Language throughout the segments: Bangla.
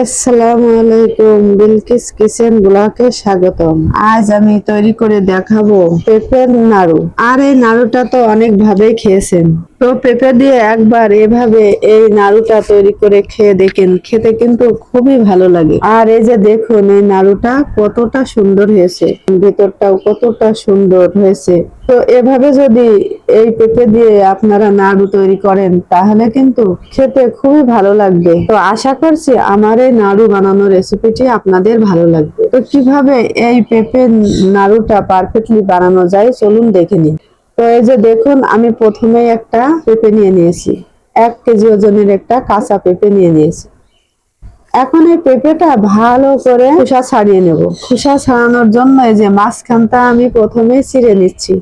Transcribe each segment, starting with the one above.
আসসালামু আলাইকুম, বিলকিস কিচেন ব্লকে স্বাগতম। আজ আমি তৈরি করে দেখাবো পেঁপের নাড়ু। আর এই নাড়ুটা তো অনেক ভাবে খেয়েছেন। তো পেঁপে দিয়ে একবার এভাবে এই নাড়ুটা তৈরি করে খেয়ে দেখেন, খেতে কিন্তু খুবই ভালো লাগে। আর এই যে দেখুন, এই নাড়ুটা কতটা সুন্দর হয়েছে। ভেতরটাও কতটা সুন্দর হয়েছে। তো এভাবে যদি এই পেঁপে দিয়ে আপনারা নাড়ু তৈরি করেন, তাহলে কিন্তু খেতে খুবই ভালো লাগবে। তো আশা করছি আমার এই নাড়ু বানানোর রেসিপিটি আপনাদের ভালো লাগবে। তো কীভাবে এই পেঁপে নাড়ুটা পারফেক্টলি বানানো যায় চলুন দেখে নিন তো এই যে দেখুন, আমি প্রথমে একটা পেঁপে নিয়ে নিয়েছি। এক কেজি ওজনের একটা কাঁচা পেঁপে নিয়ে নিয়েছি। এখন এই পেঁপেটা ভালো করে খোসা ছাড়িয়ে নেব। খোসা ছাড়ানোর জন্য এই যে মাঝখানটা আমি প্রথমে ছিঁড়ে নিচ্ছি।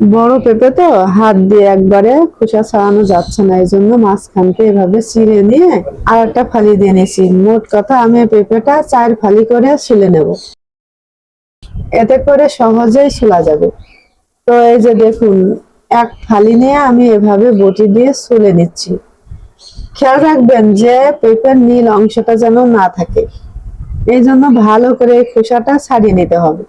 বড় পেঁপে তো হাত দিয়ে একবারে খোসা ছাড়ানো যাচ্ছে না এই জন্য মাঝখানকে এভাবে ছিঁড়ে নিয়ে আর একটা ফালি দিয়ে নিয়েছি। মোট কথা আমি পেঁপেটা চার ফালি করে ছুলে নেব। এতে করে সহজেই ছোলা যাবে। তো এই যে দেখুন, এক ফালি নিয়ে আমি এভাবে বটি দিয়ে ছুলে নিচ্ছি। খেয়াল রাখবেন যে পেঁপের নীল অংশটা যেন না থাকে। এই জন্য ভালো করে খোসাটা ছাড়িয়ে নিতে হবে।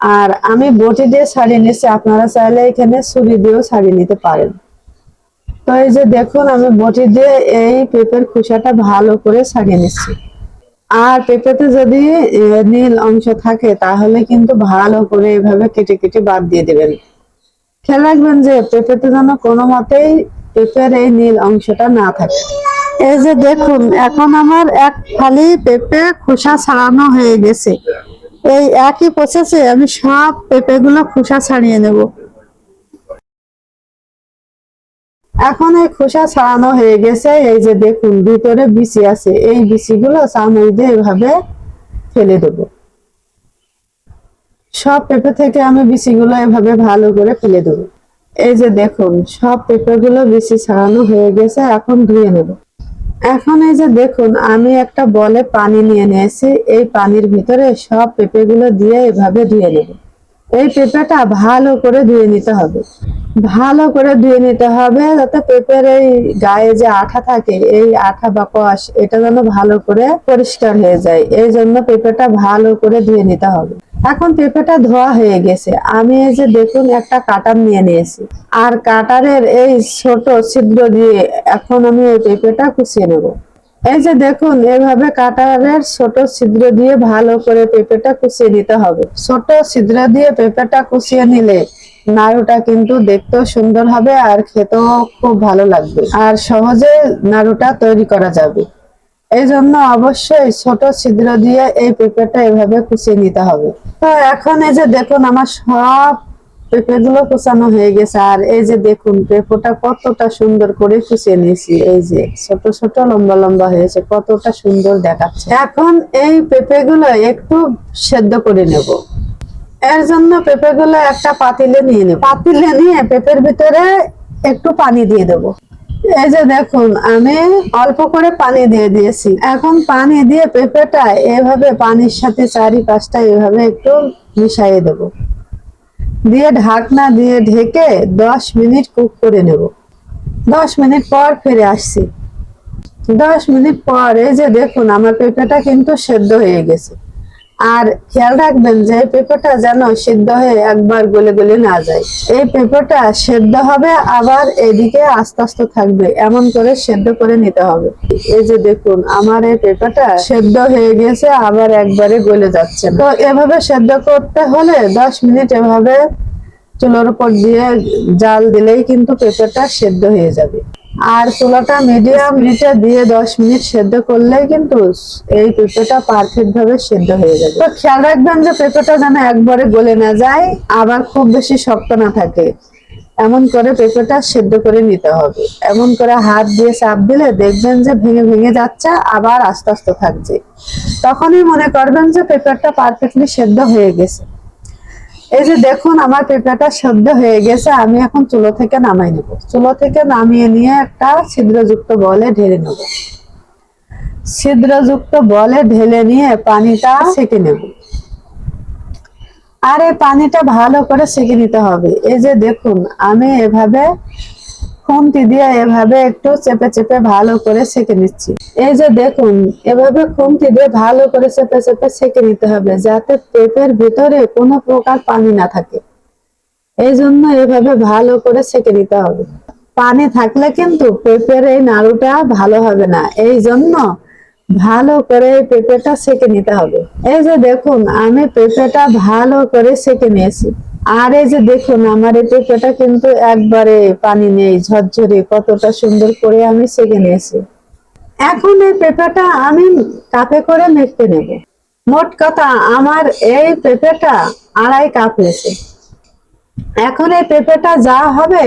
আর আমি বটি দিয়ে ছাড়িয়ে নিচ্ছি আপনারা চাইলে এখানে ছুরি দিয়েও ছাড়িয়ে নিতে পারেন। তো এই যে দেখুন, আমি বটি দিয়ে এই পেঁপের খোসাটা ভালো করে ছাড়িয়ে নিচ্ছি। আর পেঁপেতে যদি নীল অংশ থাকে, তাহলে কিন্তু ভালো করে এভাবে কেটে কেটে বাদ দিয়ে দেবেন। খেয়াল রাখবেন যে পেঁপেতে যেন কোনো মতেই পেঁপের এই নীল অংশটা না থাকে। এই যে দেখুন, এখন আমার এক ফালি পেঁপে খোসা ছাড়ানো হয়ে গেছে। এই একই প্রসেসে আমি সব পেঁপে গুলো খোসা ছাড়িয়ে নেব। এখন এই খোসা ছাড়ানো হয়ে গেছে, এই যে দেখুন ভিতরে বিচি আছে, এই বিচিগুলো চামচ দিয়ে এভাবে ফেলে দেব। সব পেঁপে থেকে আমি বিচিগুলো এভাবে ভালো করে ফেলে দেব। এই যে দেখুন, সব পেঁপে গুলো বিচি ছাড়ানো হয়ে গেছে, এখন ধুয়ে নেব। এখন এই যে দেখুন, আমি একটা বলে পানি নিয়ে নিয়েছি, এই পানির ভিতরে সব পেঁপে গুলো দিয়ে এভাবে ধুয়ে নেব। এই পেঁপেটা ভালো করে ধুয়ে নিতে হবে। ভালো করে ধুয়ে নিতে হবে যাতে পেঁপের এই গায়ে যে আঠা থাকে, এই আঠা বা কষ, এটা যেন ভালো করে পরিষ্কার হয়ে যায়। এই জন্য পেঁপেটা ভালো করে ধুয়ে নিতে হবে। এখন পেঁপেটা ধোয়া হয়ে গেছে। আমি এই যে দেখুন, একটা কাটার নিয়ে নিয়েছি। আর কাটারের এই ছোট ছিদ্র দিয়ে এখন আমি এই পেঁপেটা কুচিয়ে নেব। এই যে দেখুন, এভাবে কাটারের ছোট ছিদ্র দিয়ে ভালো করে পেঁপেটা কুচিয়ে নিতে হবে। ছোট ছিদ্র দিয়ে পেঁপেটা কুচিয়ে নিলে নাড়ুটা কিন্তু দেখতেও সুন্দর হবে আর খেতেও খুব ভালো লাগবে। আর সহজে নাড়ুটা তৈরি করা যাবে। এই জন্য অবশ্যই ছোট ছিদ্র দিয়ে এই পেঁপেটা এভাবে কুচিয়ে নিতে হবে। তো এখন এই যে দেখুন, আমার সব পেঁপে গুলো কুচানো হয়ে গেছে। আর এই যে দেখুন, পেঁপোটা কতটা সুন্দর করে কুচিয়ে নিয়েছি। এই যে ছোট ছোট, লম্বা লম্বা হয়েছে, কতটা সুন্দর দেখাচ্ছে। এখন এই পেঁপে গুলো একটু সেদ্ধ করে নেব। এর জন্য পেঁপে গুলো একটা পাতিলে নিয়ে নেব। পাতিলে নিয়ে পেঁপের ভিতরে একটু পানি দিয়ে দেবো। এই যে দেখুন, আমি অল্প করে পানি দিয়ে দিয়েছি। এখন পানি দিয়ে পেঁপেটা এভাবে পানির সাথে চারিপাশটা এভাবে একটু মিশিয়ে দেব। দিয়ে ঢাকনা দিয়ে ঢেকে দশ মিনিট কুক করে নেব। দশ মিনিট পর ফিরে আসছি। দশ মিনিট পর এই যে দেখুন, আমার পেঁপেটা কিন্তু সেদ্ধ হয়ে গেছে। আর খেয়াল রাখবেন যে পেঁপেটা যেন সিদ্ধ হয়ে একবার গলে গলে না যায়। এই পেঁপেটা সেদ্ধ হবে, আবার এদিকে আস্তে আস্তে থাকবে। এমন করে সেদ্ধ করে নিতে হবে। এই যে দেখুন, আমার এই পেঁপেটা সেদ্ধ হয়ে গেছে, আবার একবারে গলে যাচ্ছে। তো এভাবে সেদ্ধ করতে হলে দশ মিনিট এভাবে চুলোর উপর দিয়ে জাল দিলেই কিন্তু পেঁপেটা সেদ্ধ হয়ে যাবে। আর চুলাটা মিডিয়াম হিটে দিয়ে দশ মিনিট সেদ্ধ করলেই কিন্তু এই পেঁপেটা পারফেক্ট ভাবে সেদ্ধ হয়ে যাবে। তো খেয়াল রাখবেন যে পেঁপেটা যেন একবারে গলে না যায়, আবার খুব বেশি শক্ত না থাকে। এমন করে পেঁপেটা সেদ্ধ করে নিতে হবে। এমন করে হাত দিয়ে চাপ দিলে দেখবেন যে ভেঙে ভেঙে যাচ্ছে, আবার আস্তে আস্তে থাকছে। তখনই মনে করবেন যে পেঁপেটা পারফেক্টলি সেদ্ধ হয়ে গেছে। এই যে দেখুন, আমার পেঁপেটা সদ্য হয়ে গেছে, আমি এখন চুলো থেকে নামাই নেব। চুলো থেকে নামিয়ে নিয়ে একটা ছিদ্রযুক্ত বলে ঢেলে নেব। ছিদ্রযুক্ত বলে ঢেলে নিয়ে পানিটা সেঁকে নেব। আর এই পানিটা ভালো করে সেঁকে নিতে হবে। এই যে দেখুন, আমি এভাবে খুন্তি দিয়ে এভাবে একটু চেপে চেপে ভালো করে সেকে নিচ্ছি। এই যে দেখুন, এভাবে খুন্তি দিয়ে ভালো করে চেপে চেপে সেকে নিতে হবে যাতে পেঁপের ভিতরে কোনো প্রকার পানি না থাকে। এই জন্য এভাবে ভালো করে সেকে নিতে হবে। পানি থাকলে কিন্তু পেঁপের এই নাড়ুটা ভালো হবে না। এই জন্য ভালো করে এই পেঁপেটা সেকে নিতে হবে। এই যে দেখুন, আমি পেঁপেটা ভালো করে সেকে নিয়েছি। আর এই যে দেখুন, আমার এই পেঁপেটা কিন্তু একবারে পানি নেই, ঝরঝরে, কতটা সুন্দর করে আমি সেকে নিয়েছি। এখন এই পেঁপেটা আমি কাপে করে মেখতে নেব। মোট কথা, আমার এই পেঁপেটা আড়াই কাপ হয়েছে এখন এই পেঁপেটা যা হবে,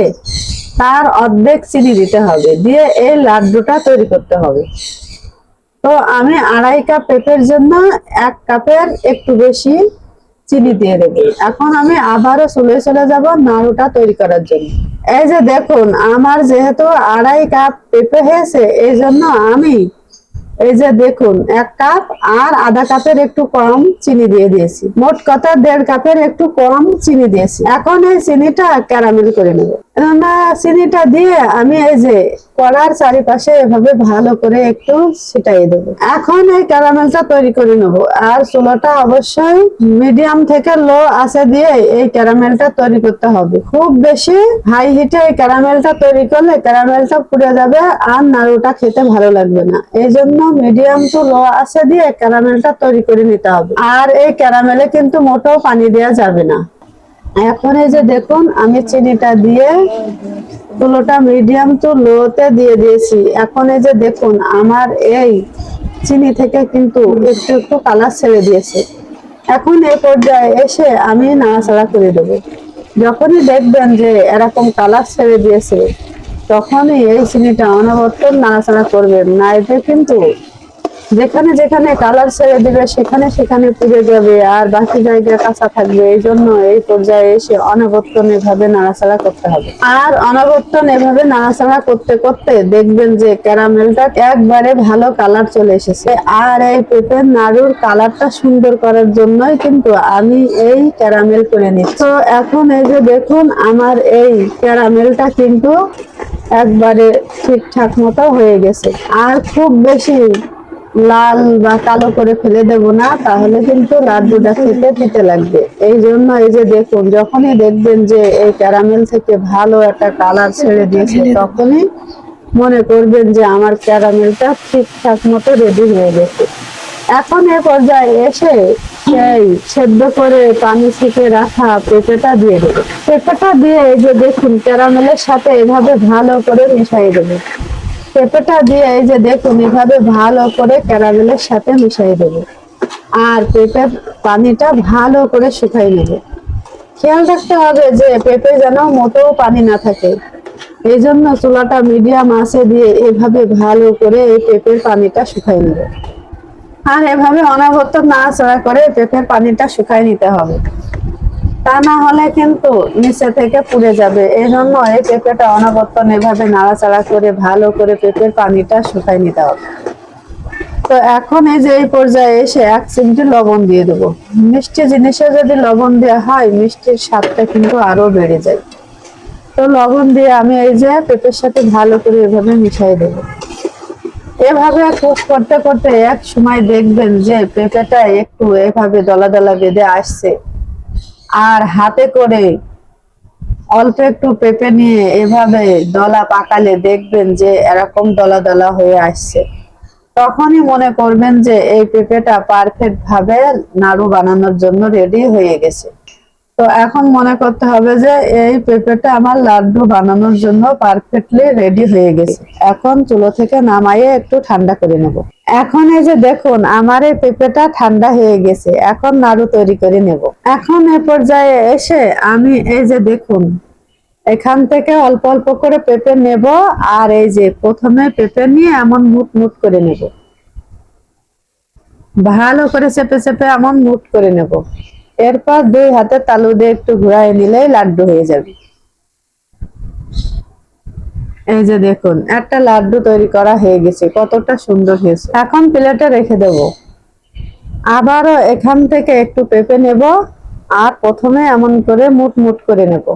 তার অর্ধেক চিনি দিতে হবে, দিয়ে এই লাড্ডুটা তৈরি করতে হবে। তো আমি আড়াই কাপ পেঁপের জন্য এক কাপের একটু বেশি চিনি দিয়ে দেবো। এখন আমি আবারও চলে চলে যাব নাড়ুটা তৈরি করার জন্য। এই যে দেখুন, আমার যেহেতু আড়াই কাপ পেঁপে হয়েছে, এই জন্য আমি এই যে দেখুন, এক কাপ আর আধা কাপের একটু কম চিনি দিয়ে দিয়েছি। মোট কথা দেড় কাপের একটু কম চিনি দিয়েছি। এখন এই চিনিটা ক্যারামেল করে নেব। চিনিটা দিয়ে আমি এই যে কড়ার চারিপাশে এভাবে ভালো করে একটু ছিটাই দেবো। এখন এই ক্যারামেলটা তৈরি করে নেব। আর চুলোটা অবশ্যই মিডিয়াম থেকে লো আছে দিয়ে এই ক্যারামেলটা তৈরি করতে হবে। খুব বেশি হাই হিটে এই ক্যারামেলটা তৈরি করলে ক্যারামেলটা পুড়ে যাবে আর নাড়ুটা খেতে ভালো লাগবে না। এই জন্য মিডিয়াম টু লো আছে দিয়ে ক্যারামেলটা তৈরি করে নিতে হবে। আর এই ক্যারামেলে কিন্তু মোটেও পানি দেওয়া যাবে না। এখন এই যে দেখুন, আমি চিনিটা দিয়ে তুলোটা মিডিয়াম টু লোতে দিয়ে দিয়েছি। এখন এই যে দেখুন, আমার এই চিনি থেকে কিন্তু একটু একটু কালার ছেড়ে দিয়েছে। এখন এই পর্যায়ে এসে আমি নাড়াচাড়া করে দেবো। যখনই দেখবেন যে এরকম কালার ছেড়ে দিয়েছে, তখনই এই চিনিটা অনবর্তন নাড়াচাড়া করবেন। না এতে কিন্তু যেখানে যেখানে কালার ছেড়ে দিবে, সেখানে সেখানে পুড়ে যাবে, আর বাকি জায়গায় কাঁচা থাকবে। এই জন্য এই পর্যায়ে এসে অনবর্তন এভাবে নাড়াচাড়া করতে হবে। আর অনবর্তন এভাবে নাড়াচাড়া করতে করতে দেখবেন যে ক্যারামেলটা একবারে ভালো কালার চলে এসেছে। আর এই পেঁপের নাড়ুর কালারটা সুন্দর করার জন্যই কিন্তু আমি এই ক্যারামেল করে নিচ্ছি। তো এখন এই যে দেখুন, আমার এই ক্যারামেলটা কিন্তু একবারে ঠিকঠাক মতো হয়ে গেছে। আর খুব বেশি লাল বা কালো করে ফেলে দেব না, তাহলে কিন্তু লাড্ডুটা খেতে খেতে লাগবে। এই জন্য এই যে দেখুন, যখনই দেখবেন যে এই ক্যারামেল থেকে ভালো একটা কালার ছেড়ে দিয়েছে, তখনই মনে করবেন যে আমার ক্যারামেলটা ঠিকঠাক মতো রেডি হয়ে গেছে। এখন এ পর্যায়ে এসে সেই সেদ্ধ করে পানি ছিটে রাখা পেঁপেটা দিয়ে দেবে। পেঁপেটা দিয়ে এই যে দেখুন, ক্যারামেলের সাথে এভাবে ভালো করে মিশিয়ে দেবো। পেঁপেটা দিয়ে এই যে দেখুন, এভাবে ভালো করে ক্যারামেলের সাথে মিশিয়ে দেবো। আর পেঁপের পানিটা ভালো করে শুকাই নেব। খেয়াল রাখতে হবে যে পেঁপে যেন মোটেও পানি না থাকে। এই জন্য চুলাটা মিডিয়াম আছে দিয়ে এভাবে ভালো করে এই পেঁপের পানিটা শুকাই নেব। আর এভাবে অনাবর্ত নাড়াচাড়া করে পেঁপের পানিটা শুকাই নিতে হবে। তা না হলে কিন্তু নিচে থেকে পুড়ে যাবে। এই জন্য এই পেঁপেটা অনাবর্তন এভাবে নাড়াচাড়া করে ভালো করে পেঁপের পানিটা শুকাই নিতে হবে। তো এখন এই যে এই পর্যায়ে এসে এক চিমটি লবণ দিয়ে দেবো। মিষ্টি জিনিসে যদি লবণ দেওয়া হয়, মিষ্টির স্বাদটা কিন্তু আরও বেড়ে যায়। তো লবণ দিয়ে আমি এই যে পেঁপের সাথে ভালো করে এভাবে মিশাই দেবো। এভাবে কুক করতে করতে এক সময় দেখবেন যে পেঁপেটা একটু এভাবে দলা দলা বেঁধে আসছে। আর হাতে করে অল্প একটু পেঁপে নিয়ে এভাবে দলা পাকালে দেখবেন যে এরকম দলা দলা হয়ে আসছে। তখনই মনে করবেন যে এই পেঁপেটা পারফেক্ট ভাবে নাড়ু বানানোর জন্য রেডি হয়ে গেছে। তো এখন মনে করতে হবে যে এই পেঁপেটা আমার লাড্ডু বানানোর জন্য পারফেক্টলি রেডি হয়ে গেছে। এখন চুলো থেকে নামাইয়ে একটু ঠান্ডা করে নেব। এখন এই যে দেখুন, আমার এই পেঁপেটা ঠান্ডা হয়ে গেছে। এখন নাড়ু তৈরি করে নেব। এখন এ পর্যায়ে এসে আমি এই যে দেখুন, এখান থেকে অল্প অল্প করে পেঁপে নেব আর এই যে প্রথমে পেঁপে নিয়ে এমন মুট মুট করে নেব। ভালো করে চেপে চেপে এমন মুট করে নেব। এরপর দুই হাতে তালু দিয়ে একটু ঘুরাই নিলেই লাড্ডু হয়ে যাবে। এই যে দেখুন, একটা লাড্ডু তৈরি করা হয়ে গেছে, কতটা সুন্দর হয়েছে। এখন প্লেটে রেখে দেব। আবারও এখান থেকে একটু পেঁপে নেব, আর প্রথমে এমন করে মুট মুট করে নেব।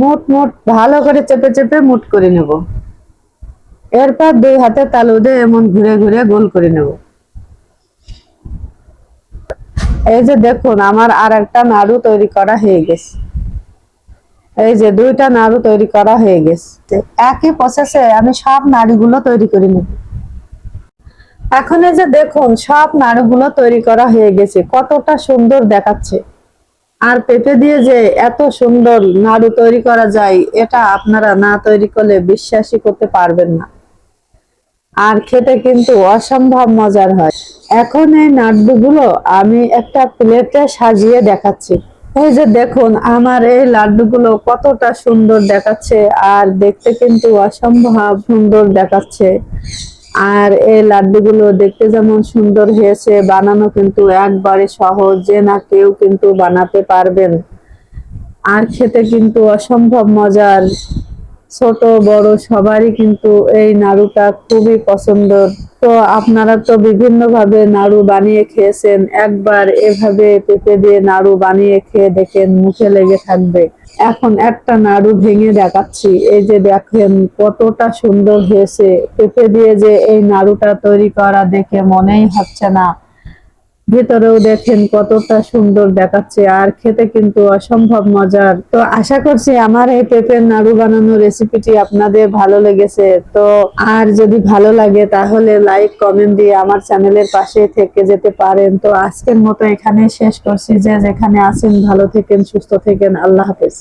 মুট মুট ভালো করে চেপে চেপে মুট করে নেব। এরপর দুই হাতে তালু দিয়ে এমন ঘুরে ঘুরে গোল করে নেব। এই যে দেখুন, আমার আর একটা নাড়ু তৈরি করা হয়ে গেছে। এই যে দুইটা নাড়ু তৈরি করা হয়ে গেছে। একই প্রসেসে আমি সব নাড়ুগুলো তৈরি করে নেব। এখন এই যে দেখুন, সব নাড়ুগুলো তৈরি করা হয়ে গেছে। কতটা সুন্দর দেখাচ্ছে। আর পেঁপে দিয়ে যে এত সুন্দর নাড়ু তৈরি করা যায়, এটা আপনারা না তৈরি করলে বিশ্বাসই করতে পারবেন না। আর খেতে কিন্তু অসম্ভব মজার হয়। এখন এই নাড়ুগুলো আমি একটা প্লেটে সাজিয়ে দেখাচ্ছি। এই যে দেখুন, আমার এই লাড্ডুগুলো কতটা সুন্দর দেখাচ্ছে আর দেখতে কিন্তু অসম্ভব সুন্দর দেখাচ্ছে। আর এই লাড্ডুগুলো দেখতে যেমন সুন্দর হয়েছে, বানানো কিন্তু একবারে সহজ যে না কেউ কিন্তু বানাতে পারবেন। আর খেতে কিন্তু অসম্ভব মজার। ছোট, বড় সবারই কিন্তু এই নাড়ুটা খুবই পছন্দের। তো আপনারা তো বিভিন্ন ভাবে নাড়ু বানিয়ে খেয়েছেন, একবার এভাবে পেঁপে দিয়ে নাড়ু বানিয়ে খেয়ে দেখেন মুখে লেগে থাকবে। এখন একটা নাড়ু ভেঙে দেখাচ্ছি, এই যে দেখেন কতটা সুন্দর হয়েছে। পেঁপে দিয়ে যে এই নাড়ুটা তৈরি করা দেখে মনেই হচ্ছে না। ভেতরেও দেখেন কতটা সুন্দর দেখাচ্ছে, আর খেতে কিন্তু অসম্ভব মজার। তো আশা করছি আমার এই পেঁপের নাড়ু বানানোর রেসিপিটি আপনাদের ভালো লেগেছে। তো আর যদি ভালো লাগে তাহলে লাইক কমেন্ট দিয়ে আমার চ্যানেলের পাশে থেকে যেতে পারেন। তো আজকের মতো এখানে শেষ করছি। যে যেখানে আছেন ভালো থেকেন, সুস্থ থেকেন, আল্লাহ হাফেজ।